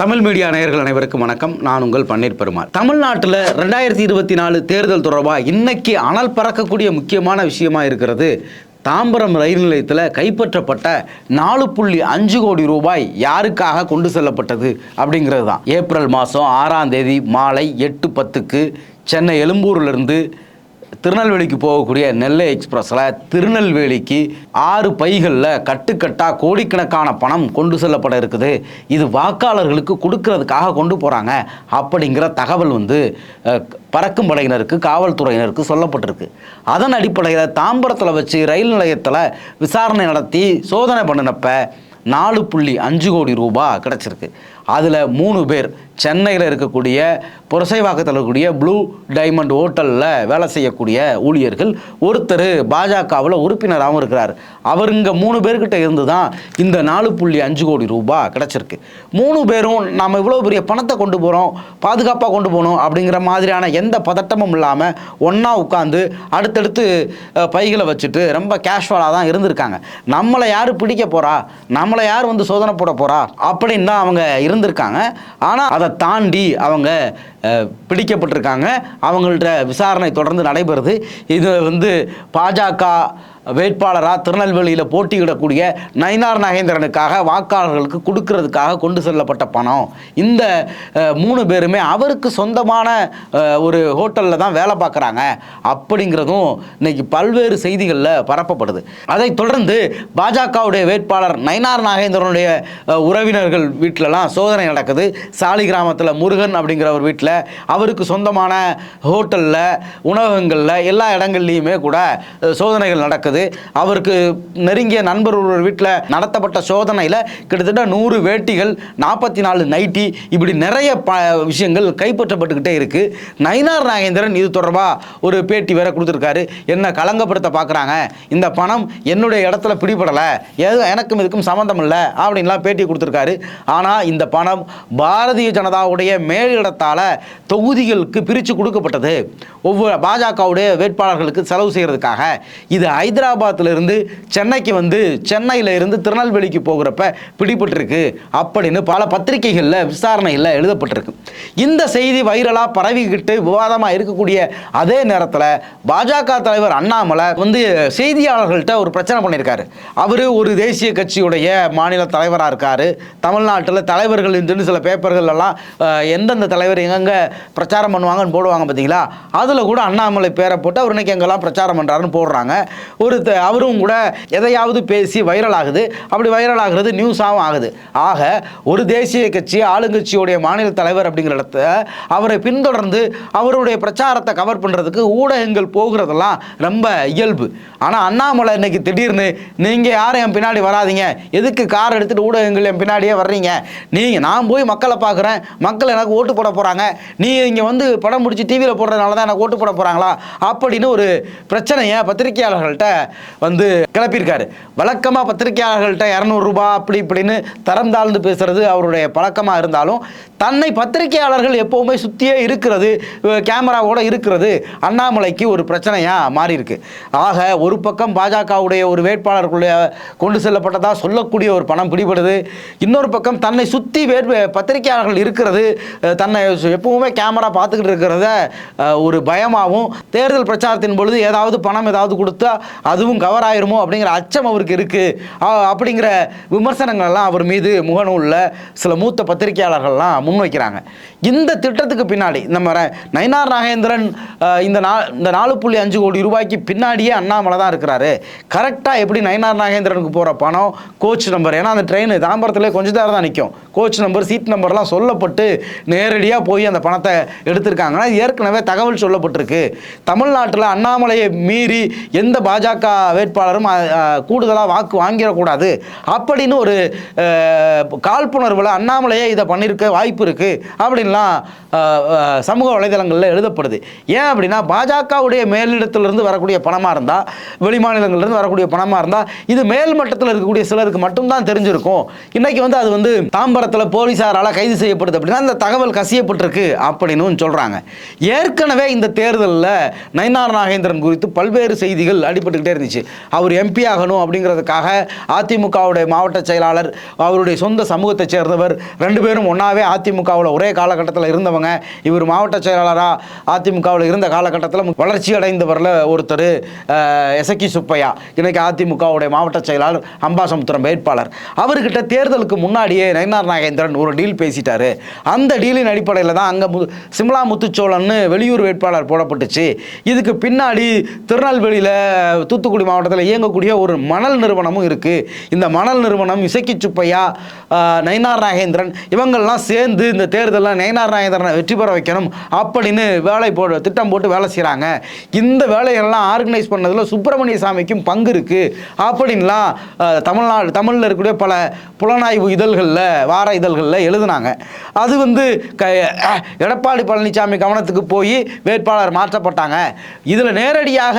Tamil media நேயர்கள் அனைவருக்கும் வணக்கம். நான் உங்கள் பன்னீர் பெருமாள். தமிழ்நாட்டில் ரெண்டாயிரத்தி இருபத்தி நாலு தேர்தல் தொடர்பாக இன்னைக்கு அனல் பறக்கக்கூடிய முக்கியமான விஷயமா இருக்கிறது. தாம்பரம் ரயில் நிலையத்தில் கைப்பற்றப்பட்ட நாலு புள்ளி அஞ்சு கோடி ரூபாய் யாருக்காக கொண்டு செல்லப்பட்டது அப்படிங்கிறது தான். ஏப்ரல் மாதம் ஆறாம் தேதி மாலை எட்டு பத்துக்கு சென்னை எழும்பூரிலிருந்து திருநெல்வேலிக்கு போகக்கூடிய நெல்லை எக்ஸ்பிரஸில் திருநெல்வேலிக்கு ஆறு பைகளில் கட்டுக்கட்டாக கோடிக்கணக்கான பணம் கொண்டு செல்லப்பட இருக்குது. இது வாக்காளர்களுக்கு கொடுக்கறதுக்காக கொண்டு போகிறாங்க அப்படிங்கிற தகவல் வந்து பறக்கும் படையினருக்கு காவல்துறையினருக்கு சொல்லப்பட்டிருக்கு. அதன் அடிப்படையில் தாம்பரத்தில் வச்சு ரயில் நிலையத்தில் விசாரணை நடத்தி சோதனை பண்ணினப்ப நாலு புள்ளி அஞ்சு கோடி ரூபாய் கிடச்சிருக்கு. அதில் மூணு பேர் சென்னையில் இருக்கக்கூடிய புரசைவாக்கத்தில் இருக்கக்கூடிய ப்ளூ டைமண்ட் ஹோட்டலில் வேலை செய்யக்கூடிய ஊழியர்கள். ஒருத்தர் பாஜகவில் உறுப்பினராகவும் இருக்கிறார். அவர் இங்கே மூணு பேர்கிட்ட இருந்து தான் இந்த நாலு புள்ளி அஞ்சு கோடி ரூபாய் கிடச்சிருக்கு. மூணு பேரும் நம்ம இவ்வளோ பெரிய பணத்தை கொண்டு போகிறோம் பாதுகாப்பாக கொண்டு போகணும் அப்படிங்கிற மாதிரியான எந்த பதட்டமும் இல்லாமல் ஒன்றா உட்காந்து அடுத்தடுத்து பைகளை வச்சுட்டு ரொம்ப கேஷுவலாக தான் இருந்திருக்காங்க. நம்மளை யார் பிடிக்க போகிறா நம்மளை யார் வந்து சோதனை போட போகிறா அப்படின்னு தான் அவங்க இருந்து இருந்திருக்காங்க. ஆனால் அதை தாண்டி அவங்க பிடிக்கப்பட்டிருக்காங்க. அவங்கள்ட்ட விசாரணை தொடர்ந்து நடைபெறுது. இது வந்து பாஜக வேட்பாளராக திருநெல்வேலியில் போட்டியிடக்கூடிய நயினார் நாகேந்திரனுக்காக வாக்காளர்களுக்கு கொடுக்கறதுக்காக கொண்டு செல்லப்பட்ட பணம். இந்த மூணு பேருமே அவருக்கு சொந்தமான ஒரு ஹோட்டலில் தான் வேலை பார்க்குறாங்க. அப்படிங்கிறதும் இன்னைக்கு பல்வேறு செய்திகளில் பரப்பப்படுது. அதைத் தொடர்ந்து பாஜகவுடைய வேட்பாளர் நயினார் நாகேந்திரனுடைய உறவினர்கள் வீட்டிலலாம் சோதனை நடக்குது. சாலி கிராமத்தில் முருகன் அப்படிங்கிற ஒரு வீட்டில் அவருக்கு சொந்தமான ஹோட்டலில் உணவகங்களில் எல்லா இடங்கள்லையுமே கூட சோதனைகள் நடக்குது. அவருக்கு நெருங்கிய நண்பர் ஒரு வீட்டில் நடத்தப்பட்ட சோதனையில் கிட்டத்தட்ட நூறு வேட்டிகள் நாற்பத்தி நாலு நைட்டி இப்படி நிறைய ப விஷயங்கள் கைப்பற்றப்பட்டுக்கிட்டே இருக்கு. நயினார் நாகேந்திரன் இது தொடர்பாக ஒரு பேட்டி வேற கொடுத்துருக்காரு. என்ன கலங்கப்படுத்த பார்க்குறாங்க இந்த பணம் என்னுடைய இடத்துல பிடிபடலை. எது எனக்கும் இதுக்கும் சம்மந்தம் இல்லை அப்படின்லாம் பேட்டி கொடுத்துருக்காரு. ஆனால் இந்த பணம் பாரதிய ஜனதாவுடைய மேலிடத்தால் தொகுதிகளுக்கு பிரித்து கொடுக்கப்பட்டது. ஒவ்வொரு பாஜகவுடைய வேட்பாளர்களுக்கு செலவு செய்கிறதுக்காக இது ஹைதராபாத் இருந்து சென்னைக்கு வந்து சென்னையில் இருந்து திருநெல்வேலிக்கு போகிறப்ப பிடிபட்டிருக்கு அப்படின்னு பல பத்திரிகைகளில் விசாரணையில் எழுதப்பட்டிருக்கு. இந்த செய்தி வைரலாக பரவிக்கிட்டு விவாதமாக இருக்கக்கூடிய அதே நேரத்தில் பாஜக தலைவர் அண்ணாமலை வந்து செய்தியாளர்கள்ட்ட ஒரு பிரச்சனை பண்ணியிருக்காரு. அவர் ஒரு தேசிய கட்சியுடைய மாநில தலைவராக இருக்கார். தமிழ்நாட்டில் தலைவர்கள் சில பேப்பர்கள் எல்லாம் எந்தெந்த தலைவர் எங்கெங்கே பிரச்சாரம் பண்ணுவாங்கன்னு போடுவாங்க பார்த்தீங்களா அதில் கூட அண்ணாமலை பேரை போட்டு அவர் இன்னைக்கு எங்கெல்லாம் பிரச்சாரம் பண்ணுறாருன்னு போடுறாங்க. ஒரு த- அவரும் கூட எதையாவது பேசி வைரல் ஆகுது அப்படி வைரல் ஆகுறது நியூஸாகவும் ஆகுது. ஆக ஒரு தேசிய கட்சி ஆளுங்கட்சியுடைய மாநில தலைவர் அப்படிங்கிற இடத்த அவரை பின்தொடர்ந்து அவருடைய பிரச்சாரத்தை கவர் பண்ணுறதுக்கு ஊடகங்கள் போகிறதெல்லாம் ரொம்ப இயல்பு. ஆனால் அண்ணாமலை இன்னைக்கு திடீர்னு நீங்கள் யாரும் என் பின்னாடி வராதீங்க. எதுக்கு கார் எடுத்துகிட்டு ஊடகங்கள் என் பின்னாடியே வர்றீங்க? நீங்கள் நான் போய் மக்களை பார்க்குறேன். மக்கள் எனக்கு ஓட்டு போட போகிறாங்க நீ இங்கே வந்து படம் முடிச்சு டிவியில் போடுறதுனால தான் எனக்கு ஓட்டு போட போகிறாங்களா அப்படின்னு ஒரு பிரச்சனையை பத்திரிகையாளர்கள்ட்ட வந்து கிளப்பியிருக்காரு. வழக்கமாக பத்திரிகையாளர்கள்ட்ட இரநூறுபா அப்படி இப்படின்னு தரம் தாழ்ந்து பேசுறது அவருடைய பழக்கமாக இருந்தாலும் தன்னை பத்திரிகையாளர்கள் எப்போவுமே சுற்றியே இருக்கிறது கேமராவோட இருக்கிறது அண்ணாமலைக்கு ஒரு பிரச்சனையாக மாறி இருக்கு ஆக ஒரு பக்கம் பாஜகவுடைய ஒரு வேட்பாளர்களுடைய கொண்டு செல்லப்பட்டதாக சொல்லக்கூடிய ஒரு பணம் பிடிபடுது. இன்னொரு பக்கம் தன்னை சுற்றி வேட்பு பத்திரிகையாளர்கள் இருக்கிறது தன்னை எப்பவுமே கேமரா பார்த்துக்கிட்டு இருக்கிறத ஒரு பயமாகவும் தேர்தல் பிரச்சாரத்தின் பொழுது ஏதாவது பணம் ஏதாவது கொடுத்தா அதுவும் கவர் ஆயிருமோ அப்படிங்கிற அச்சம் அவருக்கு இருக்கு. அப்படிங்கிற விமர்சனங்கள் எல்லாம் அவர் மீது முகநூலில் சில மூத்த பத்திரிகையாளர்கள்லாம் முன்வைக்கிறாங்க. இந்த திட்டத்துக்கு பின்னாடி நம்ம நயினார் நாகேந்திரன் இந்த நா இந்த நாலு புள்ளி அஞ்சு கோடி ரூபாய்க்கு பின்னாடியே அண்ணாமலை தான் இருக்கிறாரு. கரெக்டாக எப்படி நயினார் நாகேந்திரனுக்கு போகிற பணம் கோச் நம்பர் ஏன்னா அந்த ட்ரெயின் தாம்பரத்தில் கொஞ்சம் நேரம் தான் நிற்கும் கோச் நம்பர் சீட் நம்பர்லாம் சொல்லப்பட்டு நேரடியாக போய் அந்த பணத்தை எடுத்திருக்காங்கன்னா ஏற்கனவே தகவல் சொல்லப்பட்டிருக்கு. தமிழ்நாட்டில் அண்ணாமலையை மீறி எந்த பாஜக வேட்பாளரும் கூடுதலாக வாக்கு வாங்கிடக்கூடாது. அப்படின்னு ஒரு காழ்ப்புணர்வில் அண்ணாமலையே இதை பண்ணியிருக்க வாய்ப்பு இருக்குது அப்படின்லாம் சமூக வலைதளங்களில் எழுதப்படுது. ஏன் அப்படின்னா பாஜகவுடைய மேலிடத்திலிருந்து வரக்கூடிய பணமாக இருந்தால் வெளிமாநிலங்கள்லேருந்து வரக்கூடிய பணமாக இருந்தால் இது மேல் மட்டத்தில் இருக்கக்கூடிய சிலருக்கு மட்டும்தான் தெரிஞ்சிருக்கும். இன்றைக்கி வந்து அது வந்து தாம்பரத்தில் போலீஸாரால் கைது செய்யப்படுது அப்படின்னா அந்த தகவல் கசியப்பட்டிருக்கு அப்படின்னு சொல்கிறாங்க ஏற்கனவே இந்த தேர்தலில் நயினார் நாகேந்திரன் குறித்து பல்வேறு செய்திகள் அடிபட்டுக்கிட்டே வந்துக்கிட்டே இருந்துச்சு. அவர் எம்பி ஆகணும் அப்படிங்கிறதுக்காக அதிமுகவுடைய மாவட்ட செயலாளர் அவருடைய சொந்த சமூகத்தை சேர்ந்தவர் ரெண்டு பேரும் ஒன்றாவே அதிமுகவில் ஒரே காலகட்டத்தில் இருந்தவங்க. இவர் மாவட்ட செயலாளராக அதிமுகவில் இருந்த காலகட்டத்தில் வளர்ச்சி அடைந்தவரில் ஒருத்தர் எசக்கி சுப்பையா. இன்னைக்கு அதிமுகவுடைய மாவட்ட செயலாளர் அம்பாசமுத்திரம் வேட்பாளர். அவர்கிட்ட தேர்தலுக்கு முன்னாடியே நயனார் நாகேந்திரன் ஒரு டீல் பேசிட்டார். அந்த டீலின் அடிப்படையில் தான் அங்கே மு சிம்லா முத்துச்சோழன்னு வெளியூர் வேட்பாளர் போடப்பட்டுச்சு. இதுக்கு பின்னாடி திருநெல்வேலியில் தூத்துக்குடி மாவட்டத்தில் இயங்கக்கூடிய ஒரு மணல் நிறுவனமும் இருக்குது இந்த மணல் நிறுவனம் இசக்கி சுப்பையா நயினார் நாகேந்திரன் இவங்கெல்லாம் சேர்ந்து இந்த தேர்தலில் நயினார் நாகேந்திரனை வெற்றி பெற வைக்கணும் அப்படின்னு வேலை போ திட்டம் போட்டு வேலை செய்கிறாங்க இந்த வேலைகள்லாம் ஆர்கனைஸ் பண்ணதில் சுப்பிரமணிய சாமிக்கும் பங்கு இருக்குது அப்படின்லாம் தமிழ்நாடு தமிழில் இருக்கக்கூடிய பல புலனாய்வு இதழ்களில் வார இதழ்களில் எழுதுனாங்க. அது வந்து க எடப்பாடி பழனிசாமி கவனத்துக்கு போய் வேட்பாளர் மாற்றப்பட்டாங்க. இதில் நேரடியாக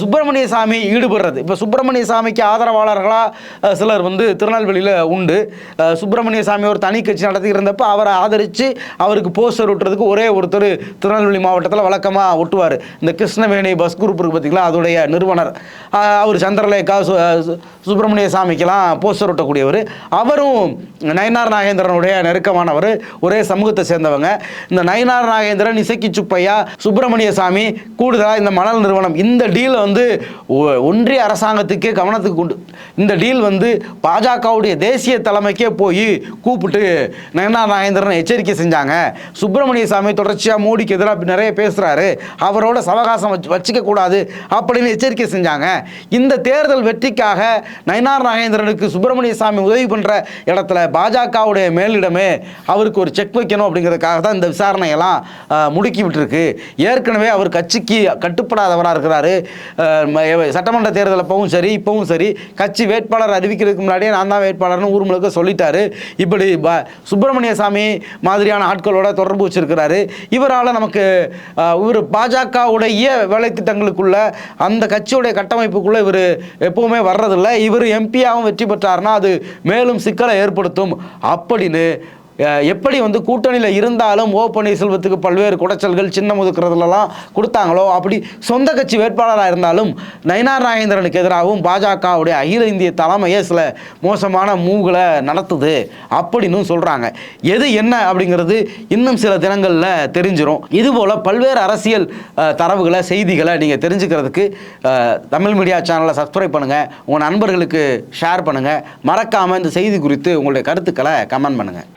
சுப்பிரமணிய சுப்பிரமணிய சாமி ஈடுபடுறது. இப்போ சுப்பிரமணிய சாமிக்கு ஆதரவாளர்களாக சிலர் வந்து திருநெல்வேலியில் உண்டு. சுப்பிரமணிய சாமி ஒரு தனி கட்சி நடத்தி இருந்தப்போ அவரை ஆதரித்து அவருக்கு போஸ்டர் ஒட்டுறதுக்கு ஒரே ஒருத்தர் திருநெல்வேலி மாவட்டத்தில் வழக்கமாக ஒட்டுவார். இந்த கிருஷ்ணவேணி பஸ் குரூப் இருக்குது பார்த்திங்களா அதோடைய நிறுவனர். அவர் சந்திரலேகா சு- சு- சுப்பிரமணிய சாமிக்கெல்லாம் போஸ்டர் ஒட்டக்கூடியவர். அவரும் நயனார் நாகேந்திரனுடைய நெருக்கமானவர் ஒரே சமூகத்தை சேர்ந்தவங்க. இந்த நயனார் நாகேந்திரன் இசைக்கு சுப்பையா சுப்பிரமணிய சாமி கூடுதலாக இந்த மணல் நிறுவனம். இந்த டீலை வந்து ஒன்றிய அரசாங்கத்துக்கே கவனத்துக்கு கொண்டு இந்த டீல் வந்து பாஜகவுடைய தேசிய தலைமைக்கே போய் கூப்பிட்டு நயனார் நாகேந்திரன் எச்சரிக்கை செஞ்சாங்க. சுப்பிரமணிய சாமி தொடர்ச்சியாக மோடிக்கு எதிராக நிறைய பேசுகிறாரு அவரோட சவகாசம் வச்சு வச்சுக்க கூடாது அப்படின்னு எச்சரிக்கை செஞ்சாங்க. இந்த தேர்தல் வெற்றிக்காக நயனார் நாகேந்திரனுக்கு சுப்பிரமணிய சாமி உதவி பண்ணுற இடத்துல பாஜகவுடைய மேலிடமே அவருக்கு ஒரு செக் வைக்கணும் அப்படிங்கிறதுக்காக தான் இந்த விசாரணையெல்லாம் முடுக்கி விட்டுருக்கு. ஏற்கனவே அவர் கட்சிக்கு கட்டுப்படாதவராக இருக்கிறாரு. சட்டமன்ற தேர்தல் அப்பவும் சரி இப்பவும் சரி கட்சி வேட்பாளர் அறிவிக்கிறதுக்கு முன்னாடியே நான் தான் வேட்பாளர்னு ஊர் முழுக்க சொல்லிட்டாரு. இப்படி ப- சுப்பிரமணிய சாமி மாதிரியான ஆட்களோட தொடர்பு வச்சிருக்கிறாரு. இவரால் நமக்கு இவர் பாஜகவுடைய வேலை திட்டங்களுக்குள்ள அந்த கட்சியுடைய கட்டமைப்புக்குள்ள இவர் எப்பவுமே வர்றதில்லை. இவர் எம்பியாகவும் வெற்றி பெற்றார்னா அது மேலும் சிக்கலை ஏற்படுத்தும். அப்படின்னு எப்படி வந்து கூட்டணியில் இருந்தாலும் ஓ பன்னீர்செல்வத்துக்கு பல்வேறு குடைச்சல்கள் சின்ன ஒதுக்குறதுலலாம் கொடுத்தாங்களோ அப்படி சொந்த கட்சி வேட்பாளராக இருந்தாலும் நயினார் நாகேந்திரனுக்கு எதிராகவும் பாஜகவுடைய அகில இந்திய தலைமையே சில மோசமான மூவ்களை நடத்துது அப்படின்னு சொல்கிறாங்க எது என்ன அப்படிங்கிறது இன்னும் சில தினங்களில் தெரிஞ்சிடும் இதுபோல் பல்வேறு அரசியல் தரவுகளை செய்திகளை நீங்கள் தெரிஞ்சுக்கிறதுக்கு தமிழ் மீடியா சேனலை சப்ஸ்கிரைப் பண்ணுங்கள் உங்கள் நண்பர்களுக்கு ஷேர் பண்ணுங்கள் மறக்காமல் இந்த செய்தி குறித்து உங்களுடைய கருத்துக்களை கமெண்ட் பண்ணுங்கள்